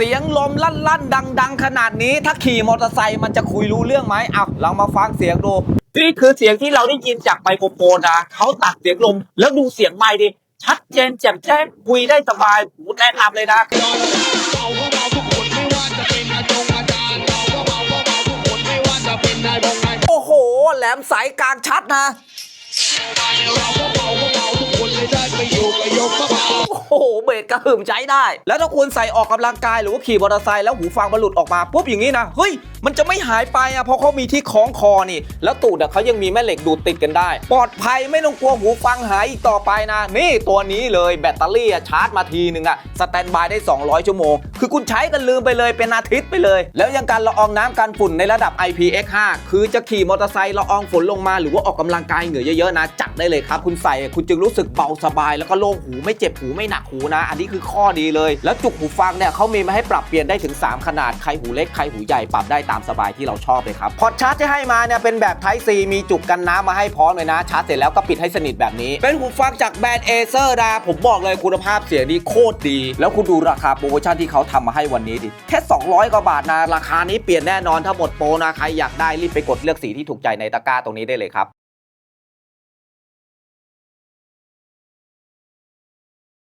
เสียงลมลั่นลั่นดังดังขนาดนี้ ถ้าขี่มอเตอร์ไซค์มันจะคุยรู้เรื่องไหมเอาลองมาฟังเสียงดูนี่คือเสียงที่เราได้ยินจากไมโครโฟนนะเขาตัดเสียงลมแล้วดูเสียงไมค์ดิชัดเจนแจ่มแจ้งคุยได้สบายหูแนะนำเลยนะเบาก็เบาทุกคนไม่ว่าจะเป็นอาจงอาจารย์เบเบาก็เบาทุกคนะโอ้โห แหลมสายกลางชัดนะ โอ้โหเบรกระหึ่มใช้ได้ แล้วถ้าคุณใส่ออกกำลังกายหรือว่าขี่มอเตอร์ไซค์แล้วหูฟังมันหลุดออกมาปุ๊บอย่างนี้นะเฮ้ยมันจะไม่หายไปอะเพราะเขามีที่คล้องคอนี่ แล้วตูดอะเขายังมีแม่เหล็กดูดติดกันได้ ปลอดภัยไม่ต้องกลัวหูฟังหายอีกต่อไปนะ นี่ตัวนี้เลยแบตเตอรี่อะชาร์จมาทีนึงอะสแตนบายได้ 200 ชั่วโมง คือคุณใช้กันลืมไปเลยเป็นอาทิตย์ไปเลย แล้วยังการละอองน้ำกันฝุ่นในระดับ IPX5 คือจะขี่มอเตอร์ไซค์ละอองฝนลงมาหรือว่าออกกำลังกายเหงื่อเยอะๆนะจัดได้เลยครับคุณใส่คุณจึงรู้สึกเบาสบาย แล้วก็โล่งหูไม่เจ็บหูไม่หนักหูนะ อันนี้คือข้อดีเลย แล้วจุกหูฟังเนี่ยเขามีมาให้ปรับเปลี่ยนได้ถึง 3 ขนาดใครหูเล็กใครหูใหญ่ปรับได้ตามสบายที่เราชอบเลยครับพอร์ตชาร์จที่ให้มาเนี่ยเป็นแบบ Type C มีจุกกันน้ำมาให้พร้อมเลยนะ ชาร์จเสร็จแล้วก็ปิดให้สนิทแบบนี้ เป็นหูฟังจากแบรนด์เอเซอร์นะผมบอกเลยคุณภาพเสียงดีโคตรดี แล้วคุณดูราคาโปรโมชั่นที่เขาทำมาให้วันนี้ดิแค่ 200 กว่าบาทนะ ราคานี้เปลี่ยนแน่นอนถ้าหมดโปรนะใครอยากได้รีบไปกดเลือกสีที่ถูกใจในตะกร้าตรงนี้ได้เลยครับ